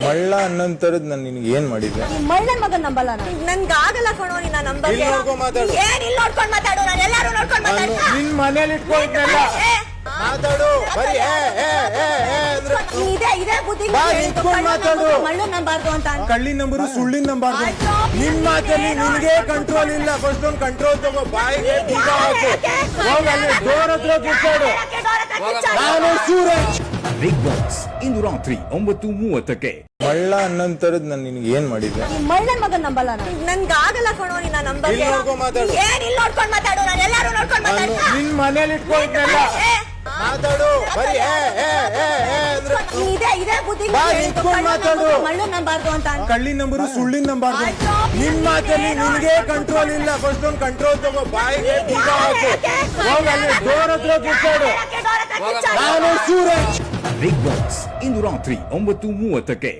ಮಳ್ಳ ಅನ್ನಂತರದ್ ನಾನು ನಿನ್ಗೆ ಏನ್ ಮಾಡಿದ್ದೆ? ಮಳ್ಳ ಮಳ್ಳನ್ ಮಗನ್ ನಂಬಲ್ಲ ನಾನು. ನನ್ಗಾಗಲ್ಲ ಕಣೋ ನಿನ್ನ ನಂಬರ್ ಇಲ್ಲಿ ಮಾತಾಡು. ಏನ್ ಇಲ್ಲಿ ನೋಡ್ಕೊಂಡ್ ಮಾತಾಡು ನಾನು ಎಲ್ಲಾರು ನೋಡ್ಕೊಂಡ್ ಮಾತಾಡು ನಿನ್ ಮನೇಲಿ ಇಟ್ಕೊಂಡಿದ್ನಲ್ಲ ಏ, ಮಾತಾಡು. ಬರೀ ಏ ಏ ಏ ಏ ಅಂದ್ರೆ ನೀನ್ ಇದೇ ಇದೇ ಬುದ್ಧಿ ಬಾ, ನಿಂತ್ಕೊಂಡ್ ಮಾತಾಡು. ಮಳ್ಳು ನಂಬಾರ್ದು ಅಂತ ಕಳ್ಳಿ ನಂಬರು ಸುಳ್ಳಿನ ನಂಬಾರ್ದು. ನಿನ್ ಮಾತಲ್ಲಿ ನಿನ್ಗೆ ಕಂಟ್ರೋಲ್ ಇಲ್ಲ. ಫಸ್ಟ್ ಒಂದು ಕಂಟ್ರೋಲ್ ತಗೋ ಬಾಯಿಗೆ ಬೀಗ ಹಾಕು. ಹೋಗ್ ಅಲ್ಲಿ ಡೋರ್ ಹತ್ರ ಕೂತ್ಕೊಡು. ನಾನು ಸೂರಜ್. ಬಿಗ್ ಬಾಸ್ ಇಂದು ರಾತ್ರಿ ಒಂಬತ್ತು ಮೂವತ್ತಕ್ಕೆ. ಮಳ್ಳ ಅನ್ನಂತರದ್ ನಾನು ನಿನ್ಗೆ ಏನ್ ಮಾಡಿದ್ದೆ? ಮಳ್ಳನ್ ಮಗನ್ ನಂಬಲ್ಲ ನನ್ಗೆ ಆಗಲ್ಲ ಕಣೋ ನಿನ್ನ ನಂಬರ್ ಇಲ್ಲಿ ನೋಡ್ಕೊಂಡ್ ಮಾತಾಡು. ಏನ್ ಇಲ್ಲಿ ನೋಡ್ಕೊಂಡ್ ಮಾತಾಡು? ನಾನು ಎಲ್ಲಾರು ನೋಡ್ಕೊಂಡ್ ಮಾತಾಡು ನಿನ್ ಮನೇಲಿ ಇಟ್ಕೊಂಡಿದ್ನಲ್ಲ ಮಾತಾಡು. ಬರೀ ಏ ಏ ಏ ಏ ಅಂದ್ರೆ ನೀನ್ ಇದೇ ಇದೇ ಬುದ್ಧಿ ಬಾ, ನಿಂತ್ಕೊಂಡ್ ಮಾತಾಡು. ಮಳ್ಳನ್ ನಂಬಾರ್ದು ಅಂತ ಕಳ್ಳಿನ ನಂಬರು ಸುಳ್ಳಿನ ನಂಬರ್ ನಿನ್ ಮಾತಲ್ಲಿ ನಿನ್ಗೆ ಕಂಟ್ರೋಲ್ ಇಲ್ಲ. ಫಸ್ಟ್ ಒಂದ್ ಕಂಟ್ರೋಲ್ ತಗೋ. ಬಾಯಿಗೆ ಬೀಗ ಹಾಕು. ಹೋಗ್ ಅಲ್ಲಿ. ಡೋರ್ ಹತ್ರ ಕೂತ್ಕೊಡು. ನಾನು ಸೂರಜ್. ಬಿಗ್ ಬಾಸ್ ಇಂದು ರಾತ್ರಿ ಒಂಬತ್ತು ಮೂವತ್ತಕ್ಕೆ.